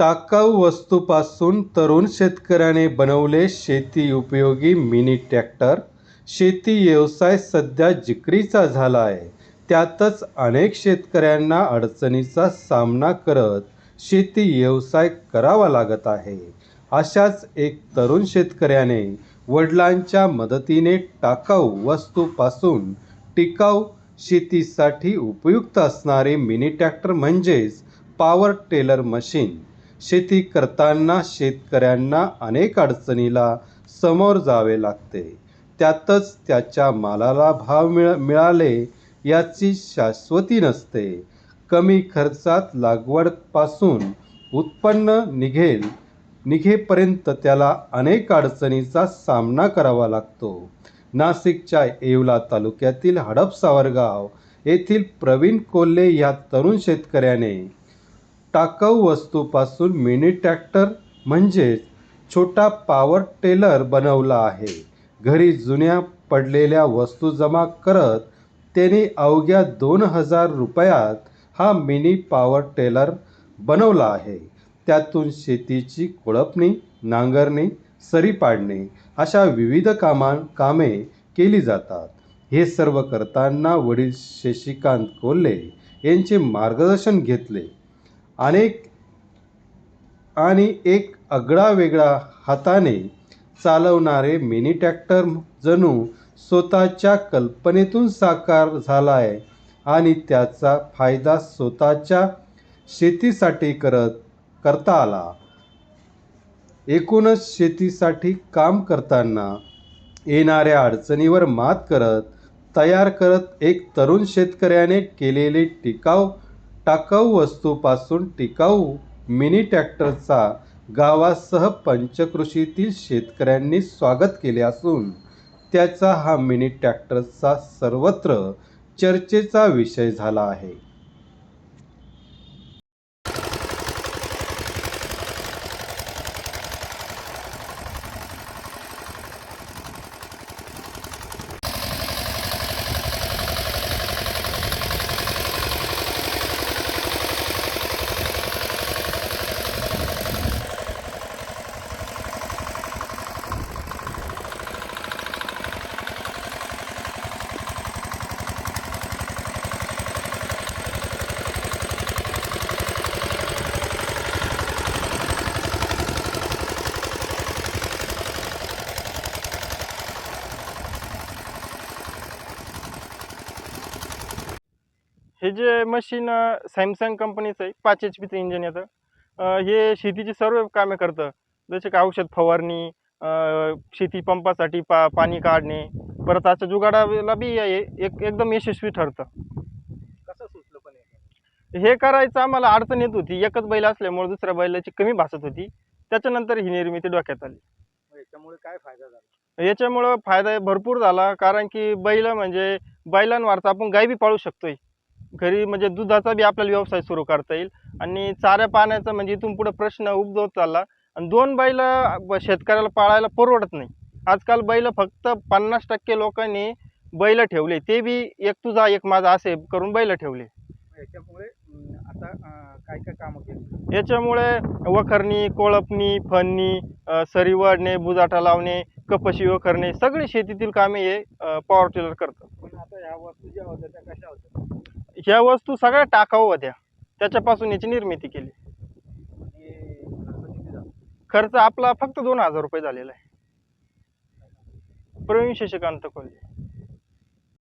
टाकाऊ वस्तूपासून तरुण शेतकऱ्याने बनवले शेती उपयोगी मिनी ट्रॅक्टर. शेती व्यवसाय सध्या जिकरीचा झाला आहे. त्यातच अनेक शेतकऱ्यांना अडचणीचा सामना करत शेती व्यवसाय करावा लागत आहे. अशाच एक तरुण शेतकऱ्याने वडिलांच्या मदतीने टाकाऊ वस्तूपासून टिकाऊ शेतीसाठी उपयुक्त असणारे मिनी ट्रॅक्टर म्हणजेच पॉवर टेलर मशीन शेती करताना शेतकऱ्यांना अनेक अडचणीला समोर जावे लागते. त्यातच त्याच्या मालाला भाव मिळ मिळाले याची शाश्वती नसते. कमी खर्चात लागवडपासून उत्पन्न निघेल निघेपर्यंत त्याला अनेक अडचणीचा सामना करावा लागतो. नाशिकच्या येवला तालुक्यातील हडपसावरगाव येथील प्रवीण कोल्हे या तरुण शेतकऱ्याने टाकाऊ वस्तूपासून मिनी ट्रॅक्टर म्हणजेच छोटा पॉवर टेलर बनवला आहे. घरी जुन्या पडलेल्या वस्तू जमा करत त्याने अवघ्या दोन हजार रुपयात हा मिनी पॉवर टेलर बनवला आहे. त्यातून शेतीची कोळपणी नांगरणी सरी पाडणे अशा विविध कामा कामे केली जातात. हे सर्व करताना वडील शशिकांत कोल्हे यांचे मार्गदर्शन घेतले. अनेक आणि एक अगळा वेगळा हाताने चालवणारे मिनी ट्रॅक्टर जणू स्वतःच्या कल्पनेतून साकार झाला आहे आणि त्याचा फायदा स्वतःच्या शेतीसाठी करत करता आला. एकूणच शेतीसाठी काम करताना येणाऱ्या अडचणीवर मात करत तयार करत एक तरुण शेतकऱ्याने केलेले टिकाव टाकाऊ वस्तूपासून टिकाऊ मिनी ट्रॅक्टरचा गावासह पंचकृषीतील शेतकऱ्यांनी स्वागत केले असून त्याचा हा मिनी ट्रॅक्टरचा सर्वत्र चर्चेचा विषय झाला आहे. हे जे मशीन सॅमसंग कंपनीचं आहे पाच एच पीचं इंजिन येतं. हे शेतीची सर्व कामे करतं. जसे का औषध फवारणी शेती पंपासाठी पा पाणी काढणे परत आजच्या जुगाडाला बी एक एकदम यशस्वी ठरतं. कसं सुचलं पण हे? करायचं आम्हाला अडचण येत होती. एकच बैल असल्यामुळे दुसऱ्या बैलाची कमी भासत होती. त्याच्यानंतर ही निर्मिती डोक्यात आली. याच्यामुळे काय फायदा झाला? याच्यामुळं फायदा भरपूर झाला. कारण की बैल म्हणजे बैलांवरचा आपण गाय बी पाळू शकतोय. घरी म्हणजे दुधाचा बी आपल्याला व्यवसाय सुरू करता येईल. आणि चाऱ्या पाण्याचा म्हणजे इथून पुढे प्रश्न उद्भवत चालला. आणि दोन बैल शेतकऱ्याला पाळायला परवडत नाही. आजकाल बैल फक्त पन्नास टक्के लोकांनी बैल ठेवले. ते बी एक तुझा एक माझा असे करून बैल ठेवले. याच्यामुळे आता काय काय कामं केली? याच्यामुळे वखरणी कोळपणी फणणी सरी वाढणे बुजाटा लावणे कपशी वखरणे सगळी शेतीतील कामे हे पॉवर टिलर करतं पण आता ह्या वस्तू ज्या होत्या त्या कशा होत्या? ह्या वस्तू सगळ्या टाकाऊ होत्या. त्याच्यापासून याची निर्मिती केली. खर्च खर्च आपला फक्त दोन हजार रुपये झालेला आहे. प्रवीण शशिकांत कोल्हे.